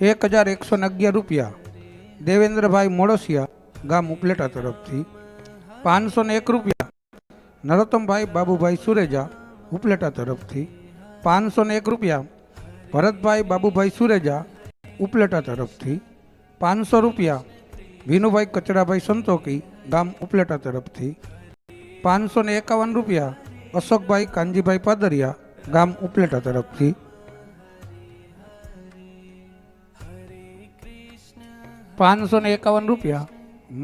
એક હજાર એકસો ને અગિયાર રૂપિયા. દેવેન્દ્રભાઈ મોડસિયા ગામ ઉપલેટા તરફથી. પાંચસો ને એક રૂપિયા. નરોત્તમભાઈ બાબુભાઈ સુરેજા ઉપલેટા તરફથી. પાંચસો ને એક રૂપિયા. ભરતભાઈ બાબુભાઈ સુરેજા ઉપલેટા તરફથી. પાંચસો રૂપિયા. વિનુભાઈ કચરાભાઈ સંતોકી ગામ ઉપલેટા તરફથી. પાંચસો ને એકાવન રૂપિયા. અશોકભાઈ કાનજીભાઈ પાદરિયા ગામ ઉપલેટા તરફથી. પાંચસો ને એકાવન રૂપિયા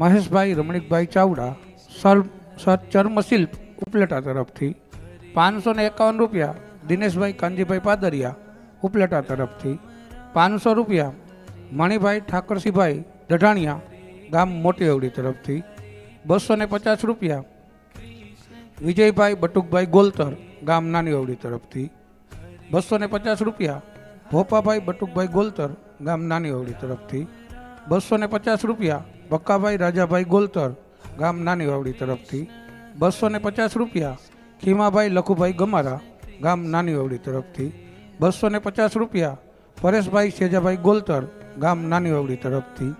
મહેશભાઈ રમણીકભાઈ ચાવડા સર સર ચર્મશિલ્પ ઉપલેટા તરફથી, પાંચસો ને એકાવન રૂપિયા દિનેશભાઈ કાનજીભાઈ પાદરિયા ઉપલેટા તરફથી, પાંચસો રૂપિયા મણિભાઈ ઠાકરસિંહભાઈ દઢાણિયા ગામ મોટી અવડી તરફથી, બસો ને પચાસ રૂપિયા વિજયભાઈ બટુકભાઈ ગોલતર ગામ નાની અવડી તરફથી, બસો ને પચાસ રૂપિયા ભોપાભાઈ બટુકભાઈ ગોલતર ગામ નાની અવડી તરફથી બસો ને પચાસ રૂપિયા, બક્કાભાઈ રાજાભાઈ ગોલતર, ગામ નાની વાવડી તરફથી. બસો ને પચાસ રૂપિયા, ખીમાભાઈ લખુભાઈ ગમારા, ગામ નાની વાવડી તરફથી. બસો ને પચાસ રૂપિયા, પરેશભાઈ શેજાભાઈ ગોલતર, ગામ નાની વાવડી તરફથી.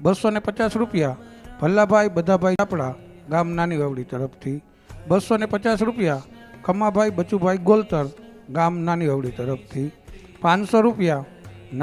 બસો ને પચાસ રૂપિયા, ભલ્લાભાઈ બધાભાઈ ચાપડા ગામ નાની વાવડી તરફથી. બસો ને પચાસ રૂપિયા, ખમાભાઈ બચુભાઈ ગોલતર, ગામ નાની વાવડી તરફથી. પાંચસો રૂપિયા